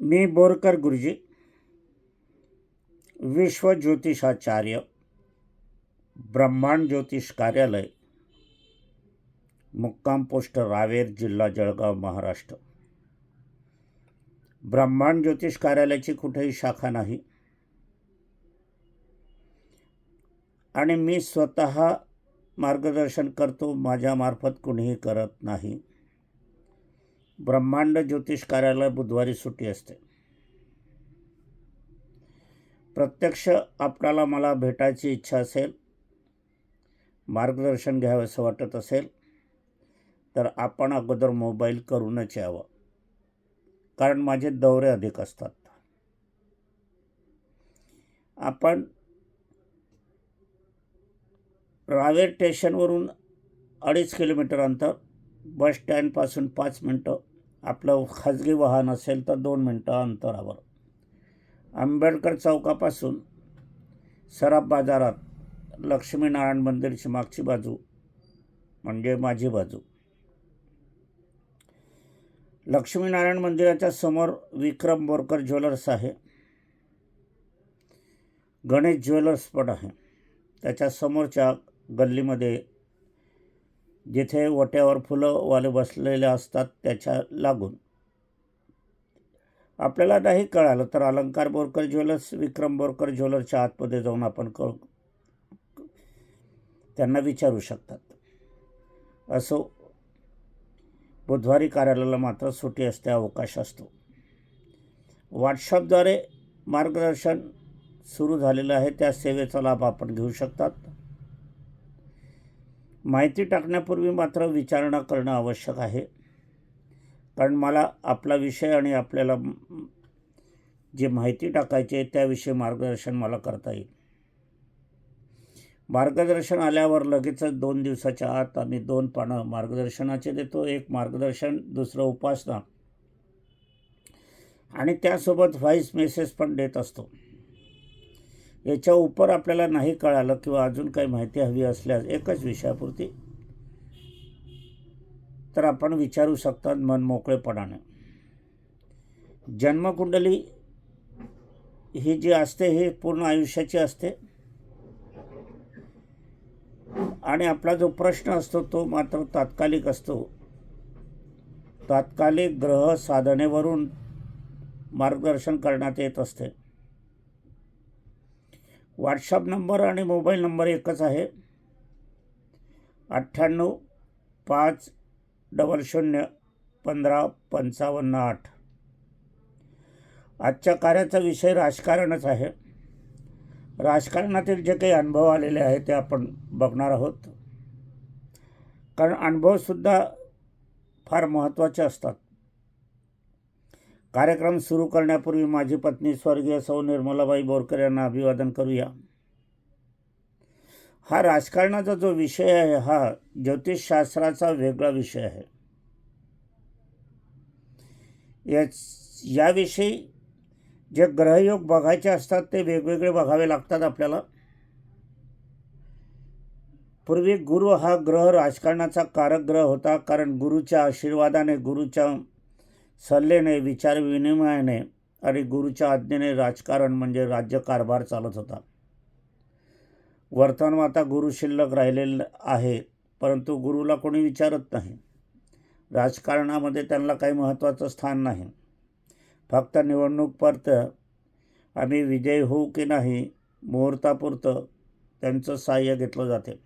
मी बोरकर गुरुजी विश्व ज्योतिषाचार्य ब्रह्मांड ज्योतिष कार्यालय मुक्काम पोस्ट रावेर जिल्हा जळगाव महाराष्ट्र. ब्रह्मांड ज्योतिष कार्यालयाची कुठेही शाखा नाही. आणि मी स्वतः मार्गदर्शन करतो माझ्यामार्फत कुणीही करत नाही. ब्रह्मांड ज्योतिष कार्यालय बुधवारी सुट्टी असते. प्रत्यक्ष आपणाला मला भेटायची इच्छा असेल मार्गदर्शन घ्यावंसं वाटत असेल तर आपण अगोदर मोबाईल करूनच यावं. कारण माझे दौरे अधिक असतात. आपण रावेर स्टेशनवरून अडीच किलोमीटर अंतर बस स्टँडपासून पाच मिनटं. आपलं खाजगी वाहन असेल तर दोन मिनटं अंतरावर. आंबेडकर चौकापासून सराफ बाजारात लक्ष्मीनारायण मंदिरची मागची बाजू म्हणजे माझी बाजू. लक्ष्मीनारायण मंदिराच्या समोर विक्रम बोरकर ज्वेलर्स आहे. गणेश ज्वेलर्स पण आहे. त्याच्या समोरच्या गल्लीमध्ये जिथे ओट्यावर फुलंवाले बसलेले असतात त्याच्या लागून. आपल्याला नाही कळालं तर अलंकार बोरकर ज्वेलर्स विक्रम बोरकर ज्वेलर्सच्या आतमध्ये जाऊन आपण क त्यांना विचारू शकतात. असो बुधवारी कार्यालयाला मात्र सुटी असते अवकाश असतो. व्हॉट्सअपद्वारे मार्गदर्शन सुरू झालेलं आहे त्या सेवेचा लाभ आपण घेऊ शकतात. माहिती टाकण्यापूर्वी मात्र विचारणा करणं आवश्यक आहे. कारण मला आपला विषय आणि आपल्याला जे माहिती टाकायची आहे त्याविषयी मार्गदर्शन मला करता येईल. मार्गदर्शन आल्यावर लगेचच दोन दिवसाच्या आत आम्ही दोन पानं मार्गदर्शनाचे देतो. एक मार्गदर्शन दुसरं उपासना आणि त्यासोबत व्हॉईस मेसेज पण देत असतो. याच्या उपर आपल्याला नाही कळालं किंवा अजून काही माहिती हवी असल्यास एकच विषयापुरती तर आपण विचारू शकतात मन मोकळेपणाने. जन्मकुंडली ही जी असते ही पूर्ण आयुष्याची असते. आणि आपला जो प्रश्न असतो तो मात्र तात्कालिक असतो. तात्कालिक ग्रह साधनेवरून मार्गदर्शन करण्यात येत असते. व्हॉट्सअप नंबर आणि मोबाईल नंबर एकच आहे. अठ्ठ्याण्णव पाच डबल शून्य पंधरा पंचावन्न आठ. आजच्या कार्याचा विषय राजकारणच आहे. राजकारणातील जे काही अनुभव आलेले आहेत ते आपण बघणार आहोत. कारण अनुभवसुद्धा फार महत्त्वाचे असतात. कार्यक्रम सुरू करण्यापूर्वी माझी पत्नी स्वर्गीय सौ निर्मलाबाई बोरकर यांना अभिवादन करूया. हा राजकारणाचा जो विषय आहे हा ज्योतिषशास्त्राचा वेगळा विषय आहे. याच याविषयी जे ग्रहयोग बघायचे असतात ते वेगवेगळे बघावे लागतात आपल्याला. पूर्वी गुरु हा ग्रह राजकारणाचा कारक ग्रह होता कारण गुरुच्या आशीर्वादाने गुरुच्या सल्लेने विचारविनिमयाने आणि गुरुच्या आज्ञेने राजकारण म्हणजे राज्यकारभार चालत होता. वर्तमान आता गुरु शिल्लक राहिलेलं आहे परंतु गुरुला कोणी विचारत नाही. राजकारणामध्ये त्यांना काही महत्त्वाचं स्थान नाही. फक्त निवडणूकपर्यंत आम्ही विजयी होऊ की नाही मुहूर्तापुरतं त्यांचं सहाय्य घेतलं जाते.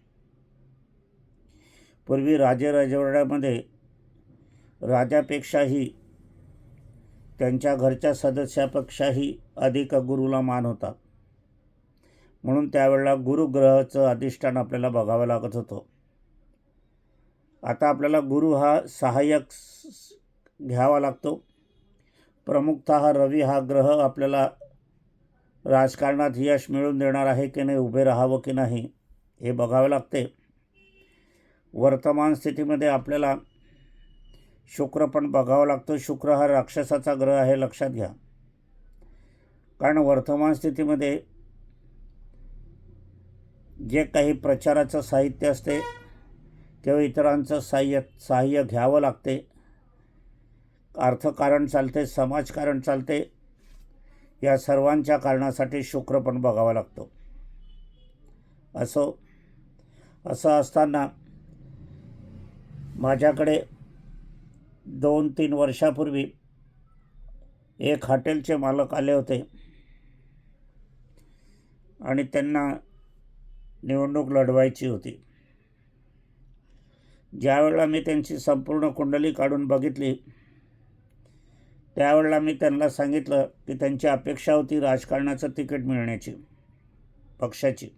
पूर्वी राजे राजवाड्यामध्ये राजापेक्षाही त्यांच्या घरच्या सदस्यापेक्षाही अधिक गुरुला मान होता. म्हणून त्यावेळेला गुरुग्रहाचं अधिष्ठान आपल्याला बघावं लागत होतं. आता आपल्याला गुरु हा सहाय्यक घ्यावा लागतो. प्रमुखतः हा रवी हा ग्रह आपल्याला राजकारणात यश मिळवून देणार आहे की नाही उभे राहावं की नाही हे बघावं लागते. वर्तमान स्थितीमध्ये आपल्याला शुक्र पण बघावं लागतो. शुक्र हा राक्षसाचा ग्रह आहे लक्षात घ्या. कारण वर्तमान स्थितीमध्ये जे काही प्रचाराचं साहित्य असते किंवा इतरांचं साह्य सहाय्य घ्यावं लागते. अर्थकारण चालते समाजकारण चालते. या सर्वांच्या कारणासाठी शुक्र पण बघावा लागतो. असो असं असताना माझ्याकडे दोन तीन वर्षापूर्वी एक हॉटेलचे मालक आले होते. आणि त्यांना निवडणूक लढवायची होती. ज्यावेळेला मी त्यांची संपूर्ण कुंडली काढून बघितली त्यावेळेला मी त्यांना सांगितलं की त्यांची अपेक्षा होती राजकारणाचं तिकीट मिळण्याची पक्षाची.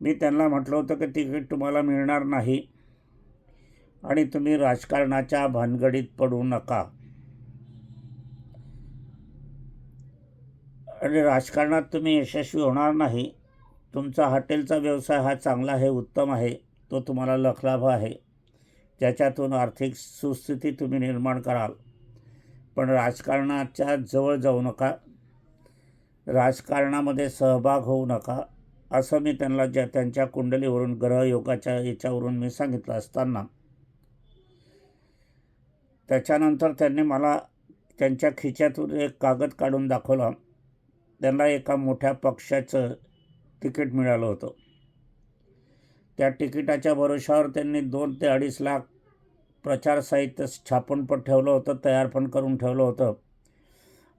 मी त्यांना म्हटलं होतं की तिकीट तुम्हाला मिळणार नाही. आणि तुम्ही राजकारणाच्या भानगडीत पडू नका. आणि राजकारणात तुम्ही यशस्वी होणार नाही. तुमचा हॉटेलचा व्यवसाय हा चांगला आहे उत्तम आहे तो तुम्हाला लखलाभ आहे. त्याच्यातून आर्थिक सुस्थिती तुम्ही निर्माण कराल. पण राजकारणाच्या जवळ जाऊ नका. राजकारणामध्ये सहभाग होऊ नका असं मी त्यांना ज्या त्यांच्या कुंडलीवरून ग्रहयोगाच्या याच्यावरून मी सांगितलं असताना त्याच्यानंतर त्यांनी मला त्यांच्या खिच्यातून एक कागद काढून दाखवला. त्यांना एका मोठ्या पक्षाचं तिकीट मिळालं होतं. त्या तिकिटाच्या भरोशावर त्यांनी दोन ते अडीच लाख प्रचार साहित्य छापून पण ठेवलं होतं तयार पण करून ठेवलं होतं.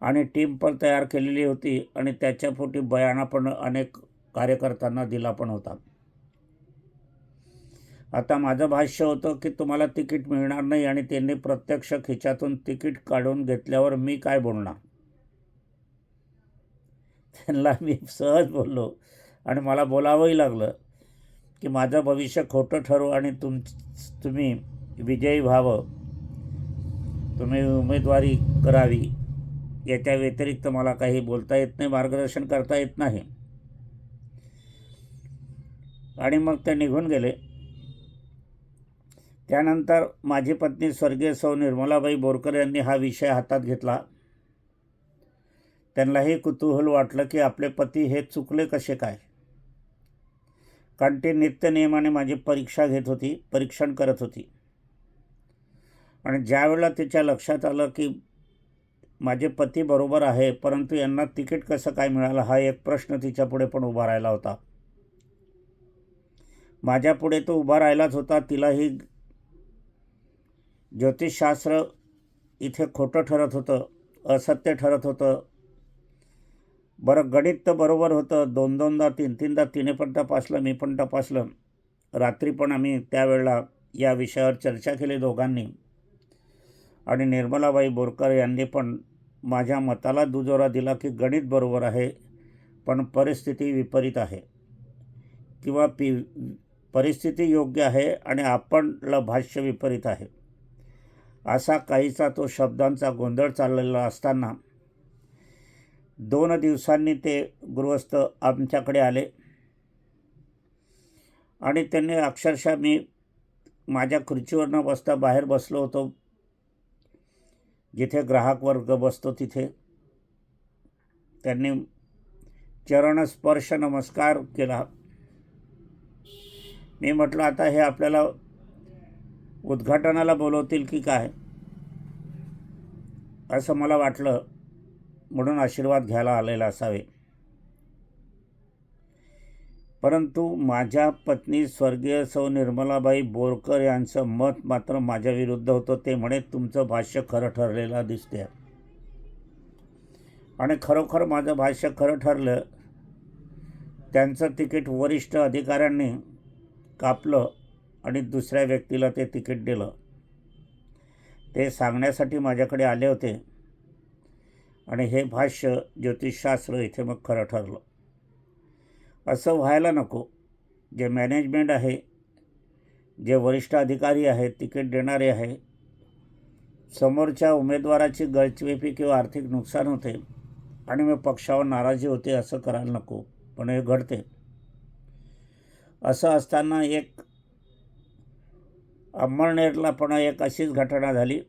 आणि टीम पण तयार केलेली होती आणि त्याच्या पोटी बयाणा पण अनेक कार्यकर्त्यांना दिला पण होता. आता माझं भाष्य होतं की तुम्हाला तिकीट मिळणार नाही आणि त्यांनी प्रत्यक्ष खिच्यातून तिकीट काढून घेतल्यावर मी काय बोलणार? त्यांना मी सहज बोललो आणि मला बोलावंही लागलं की माझं भविष्य खोटं ठरू आणि तुम तुम्ही विजयी व्हावं. तुम्ही उमेदवारी करावी. याच्या व्यतिरिक्त मला काही बोलता येत नाही मार्गदर्शन करता येत नाही. आणि मग ते निघून गेले. त्यानंतर माझी पत्नी स्वर्गीय सौ निर्मलाबाई बोरकर यांनी हा विषय हातात घेतला. त्यांनाही कुतूहल वाटलं की आपले पती हे चुकले कसे काय? कारण ती नित्यनियमाने माझी परीक्षा घेत होती परीक्षण करत होती. आणि ज्यावेळेला तिच्या लक्षात आलं की माझे पती बरोबर आहे परंतु यांना तिकीट कसं काय मिळालं हा एक प्रश्न तिच्यापुढे पण उभा राहिला होता. माझ्यापुढे तो उभा राहिलाच होता तिलाही ज्योतिषशास्त्र इथे खोटं ठरत होतं असत्य ठरत होतं. बरं गणित तर बरोबर होतं. दोन दोनदा तीन तीनदा तिने पण तपासलं मी पण तपासलं. रात्री पण आम्ही त्यावेळेला या विषयावर चर्चा केली दोघांनी. आणि निर्मलाबाई बोरकर यांनी पण माझ्या मताला दुजोरा दिला की गणित बरोबर आहे पण परिस्थिती विपरीत आहे. किंवा पी परिस्थिती योग्य आहे आणि आपणला भाष्य विपरीत आहे. असा काहीचा तो शब्दांचा गोंधळ चाललेला असताना दोन दिवसांनी ते गृहस्थ आमच्याकडे आले. आणि त्यांनी अक्षरशः मी माझ्या खुर्चीवर न बसता बाहेर बसलो होतो. जिथे ग्राहक वर्ग बसतो तिथे. त्यांनी चरणस्पर्श नमस्कार केला. मी म्हटलं आता हे आपल्याला उद्घाटनाला बोलवतील की काय? असं मला वाटलं. म्हणून आशीर्वाद घ्यायला आलेला असावे. परंतु माझ्या पत्नी स्वर्गीय सौ निर्मलाबाई बोरकर यांचं मत मात्र माझ्या विरुद्ध होतं. ते म्हणे तुमचं भाष्य खरं ठरलेलं दिसते आणि खरोखर माझं भाष्य खरं ठरलं त्यांचं तिकीट वरिष्ठ अधिकाऱ्यांनी कापलं. आणि दुसऱ्या व्यक्तीला ते तिकीट दिलं. ते सांगण्यासाठी माझ्याकडे आले होते. आणि हे भाष्य ज्योतिषशास्त्र इथे मग खरं ठरलं. असं व्हायला नको. जे मॅनेजमेंट आहे जे वरिष्ठ अधिकारी आहेत तिकीट देणारे आहे समोरच्या उमेदवाराची गळचवेपी किंवा आर्थिक नुकसान होते आणि मग पक्षावर नाराजी होते असं करायला नको. पण हे घडते. असं असताना एक अंमळनेरला पण एक अशीच घटना झाली.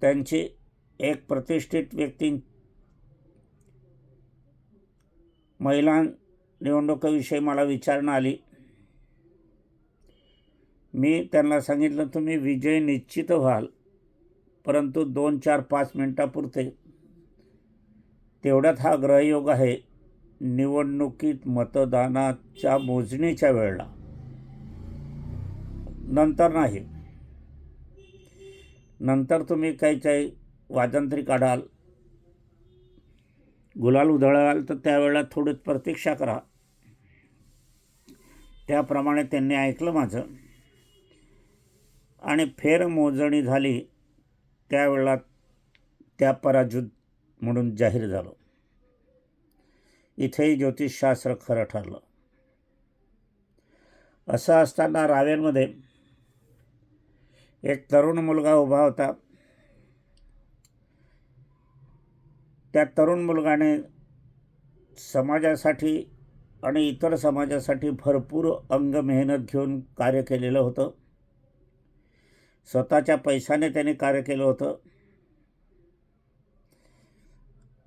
त्यांची एक प्रतिष्ठित व्यक्ती महिला निवडणुकीविषयी मला विचारणा आली. मी त्यांना सांगितलं तुम्ही विजय निश्चित व्हाल परंतु दोन चार पाच मिनटापुरते. तेवढ्यात हा ग्रहयोग आहे. निवडणुकीत मतदानाच्या मोजणीच्या वेळेला. नंतर नाही. नंतर तुम्ही काही काही वाजंत्री काढाल. गुलाल उधळाल तर त्यावेळेला थोडी प्रतीक्षा करा. त्याप्रमाणे त्यांनी ऐकलं माझं. आणि फेरमोजणी झाली त्यावेळेला त्या पराजित म्हणून जाहीर झालो. इथेही ज्योतिषशास्त्र खरं ठरलं. असं असताना रावेरमध्ये एक तरुण मुलगा उभा होता. त्या तरुण मुलगाने समाजासाठी आणि इतर समाजासाठी भरपूर अंग मेहनत घेऊन कार्य केलेलं होतं. स्वतःच्या पैशाने त्यांनी कार्य केलं होतं.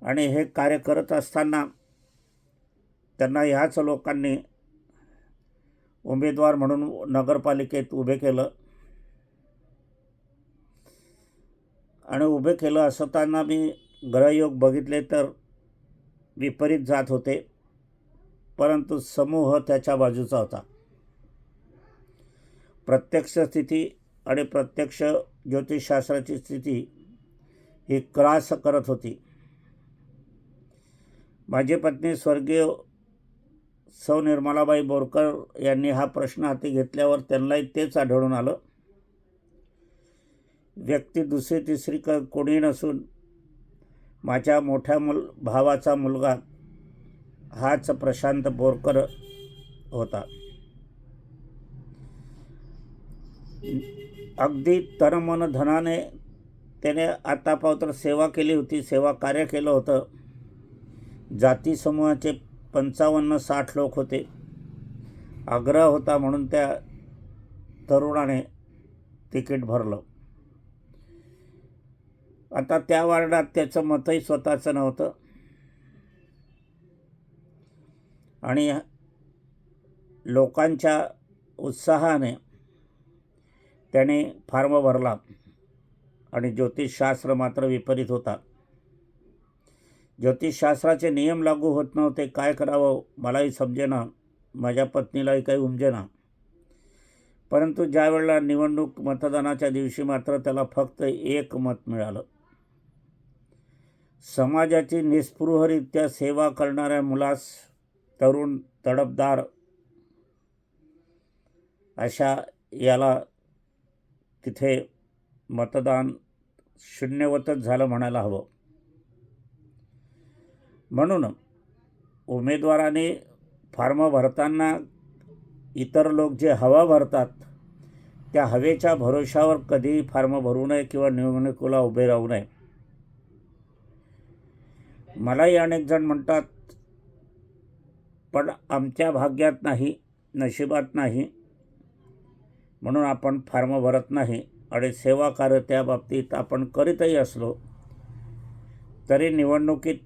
आणि हे कार्य करत असताना त्यांना ह्याच लोकांनी उमेदवार म्हणून नगरपालिकेत उभे केलं. आणि उभे केलं असताना मी ग्रहयोग बघितले तर विपरीत जात होते परंतु समूह त्याच्या बाजूचा होता. प्रत्यक्ष स्थिती आणि प्रत्यक्ष ज्योतिषशास्त्राची स्थिती ही क्रास करत होती. माझी पत्नी स्वर्गीय सौ निर्मलाबाई बोरकर यांनी हा प्रश्न हाती घेतल्यावर त्यांनाही तेच आढळून आलं. व्यक्ती दुसरी तिसरी क कोणी नसून माझ्या मोठ्या मुल भावाचा मुलगा हाच प्रशांत बोरकर होता. अगदी तनमन धनाने त्याने आतापावतर सेवा केली होती सेवा कार्य केलं होतं. जाती समूहाचे पंचावन्न साठ लोक होते. आग्रह होता म्हणून त्या तरुणाने तिकीट भरलं. आता त्या वार्डात त्याचं मतही स्वतःचं नव्हतं. आणि लोकांच्या उत्साहाने त्याने फार्म भरला आणि ज्योतिषशास्त्र मात्र विपरीत होता. ज्योतिषशास्त्राचे नियम लागू होत नव्हते. काय करावं मलाही समजेना. माझ्या पत्नीलाही काही उमजेना. परंतु ज्या वेळेला निवडणूक मतदानाच्या दिवशी मात्र त्याला फक्त एक मत मिळालं. समाजाची निस्पृहरित्या सेवा करणाऱ्या मुलास तरुण तडपदार अशा याला तिथे मतदान शून्यवतच झालं म्हणायला हवं. म्हणून उमेदवाराने फार्म भरताना इतर लोक जे हवा भरतात त्या हवेच्या भरोशावर कधीही फार्म भरू नये किंवा निवडणुकीला उभे राहू नये. मलाही अनेक जण म्हणतात पण आमच्या भाग्यात नाही नशिबात नाही. म्हणून आपण फार्म भरत नाही. आणि सेवा कार्य त्या बाबतीत आपण करीतही असलो तरी निवडणुकीत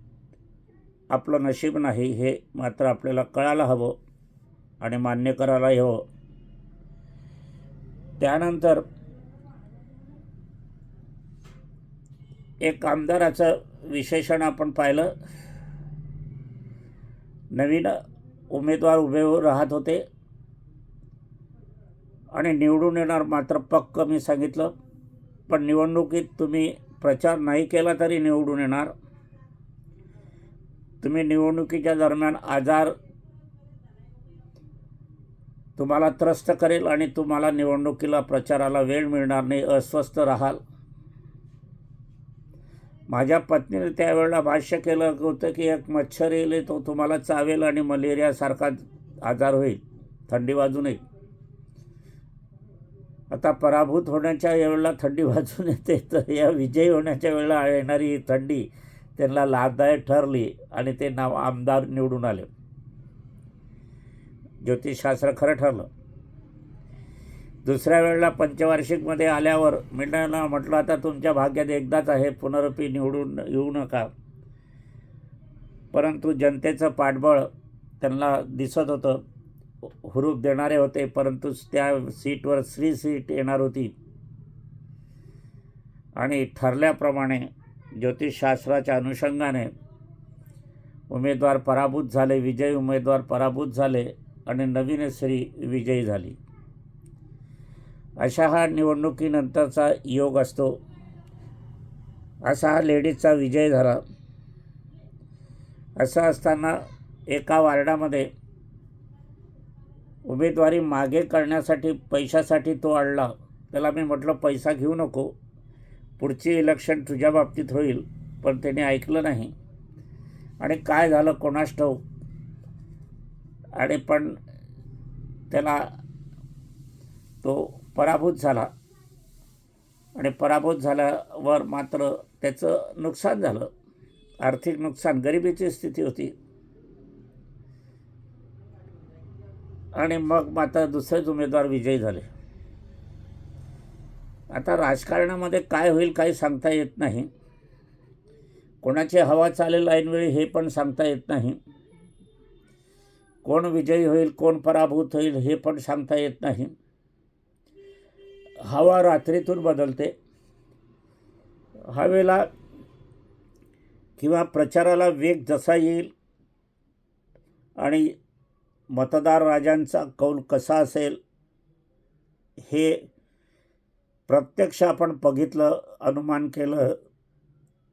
आपलं नशीब नाही हे मात्र आपल्याला कळायला हवं आणि मान्य करायलाही हवं. त्यानंतर एक आमदाराचं विशेषण आपण पाहिलं. नवीन उमेदवार उभे राहत होते. आणि निवडून येणार मात्र पक्क मी सांगितलं. पण निवडणुकीत तुम्ही प्रचार नाही केला तरी निवडून येणार. तुम्ही निवडणुकीच्या दरम्यान आजार तुम्हाला त्रस्त करेल आणि तुम्हाला निवडणुकीला प्रचाराला वेळ मिळणार नाही. अस्वस्थ राहाल. माझ्या पत्नीने त्यावेळेला भाष्य केलं होतं की एक मच्छर येईल तो तुम्हाला चावेल आणि मलेरियासारखा आजार होईल थंडी वाजू नये. आता पराभूत होण्याच्या वेळेला थंडी वाजून येते तर या विजयी होण्याच्या वेळेला येणारी ही थंडी त्यांना लाभदायक ठरली आणि ते नाव आमदार निवडून आले. ज्योतिषशास्त्र खरं ठरलं. दुसऱ्या वेळेला पंचवार्षिकमध्ये आल्यावर मी म्हटलं आता तुमच्या भाग्यात एकदाच आहे पुनरपी निवडून येऊ नका. परंतु जनतेचं पाठबळ त्यांना दिसत होतं हुरूप देणारे होते परंतु त्या सीटवर श्री सीट येणार होती. आणि ठरल्याप्रमाणे ज्योतिषशास्त्राच्या अनुषंगाने उमेदवार पराभूत झाले विजयी उमेदवार पराभूत झाले आणि नवीन श्री विजयी झाली. अशा हा निवडणुकीनंतरचा योग असतो. असा हा लेडीजचा विजय झाला. असं असताना एका वार्डामध्ये उमेदवारी मागे करण्यासाठी पैशासाठी तो अडला त्याला मी म्हटलं पैसा घेऊ नको. पुढची इलेक्शन तुझ्या बाबतीत होईल. पण त्याने ऐकलं नाही. आणि काय झालं कोणास ठाऊक? आणि पण त्याला तो पराभूत झाला. आणि पराभूत झाल्यावर मात्र त्याचं नुकसान झालं. आर्थिक नुकसान गरिबीची स्थिती होती. आणि मग मात्र दुसरेच उमेदवार विजयी झाले. आता राजकारणामध्ये काय होईल काही सांगता येत नाही. कोणाची हवा चालेल ऐनवेळी हे पण सांगता येत नाही. कोण विजयी होईल कोण पराभूत होईल हे पण सांगता येत नाही. हवा रात्रीतून बदलते. हवेला किंवा प्रचाराला वेग जसा येईल आणि मतदार राजांचा कौल कसा असेल हे प्रत्यक्ष आपण बघितलं अनुमान केलं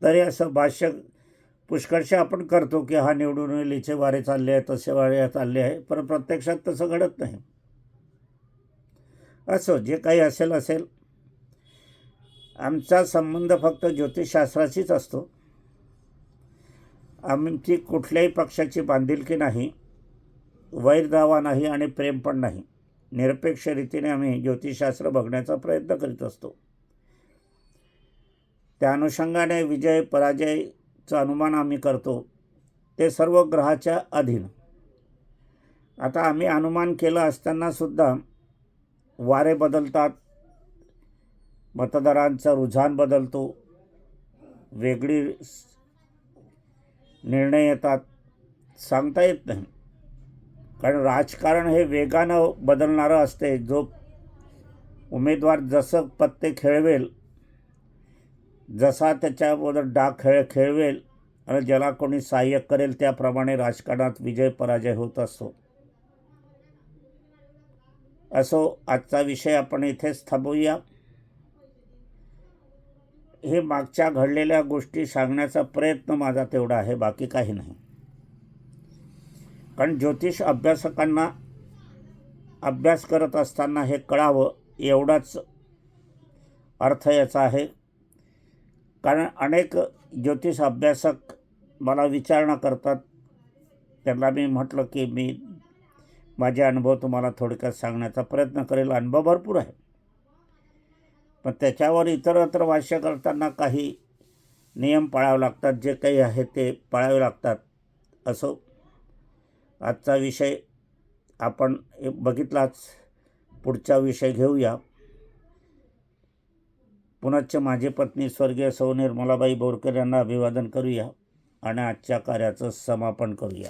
तरी असं भाष्य पुष्कळशा आपण करतो की हा निवडून येईल हिचे वारे चालले आहे तसे वारे चालले आहे पण प्रत्यक्षात तसं घडत नाही. असो जे काही असेल असेल. आमचा संबंध फक्त ज्योतिषशास्त्राशीच असतो. आमची कुठल्याही पक्षाची बांधिलकी नाही वैरदावा नाही आणि प्रेम पण नाही. निरपेक्ष रीतीने आम्ही ज्योतिषशास्त्र बघण्याचा प्रयत्न करीत असतो. त्या अनुषंगाने विजय पराजयचं अनुमान आम्ही करतो. ते सर्व ग्रहाच्या अधीन. आता आम्ही अनुमान केलं असतानासुद्धा वारे बदलतात मतदारांचा रुझान बदलतो वेगळी निर्णय येतात. सांगता येत नाही. कारण राजकारण हे वेगानं बदलणारं असते. जो उमेदवार जसं पत्ते खेळवेल जसा त्याच्याबरोबर डाग खेळ खेळवेल आणि ज्याला कोणी सहाय्य करेल त्याप्रमाणे राजकारणात विजय पराजय होत असतो. असो आजचा विषय आपण इथेच थांबवूया हे मागच्या घडलेल्या गोष्टी सांगण्याचा प्रयत्न माझा तेवढा आहे बाकी काही नाही. कारण ज्योतिष अभ्यासकांना अभ्यास करत असताना हे कळावं एवढाच अर्थ याचा आहे. कारण अनेक ज्योतिष अभ्यासक मला विचारणा करतात. त्यांना मी म्हटलं की मी माझे अनुभव तुम्हाला थोडक्यात सांगण्याचा प्रयत्न करेल. अनुभव भरपूर आहे. पण त्याच्यावर इतरत्र भाष्य करताना काही नियम पाळावे लागतात. जे काही आहे ते पाळावे लागतात. असो आजचा विषय आपण बघितलाच. पुढचा विषय घेऊया. पुनश्च माझी पत्नी स्वर्गीय सौ निर्मलाबाई बोरकर यांना अभिवादन करूया आणि आजच्या कार्याचं समापन करूया.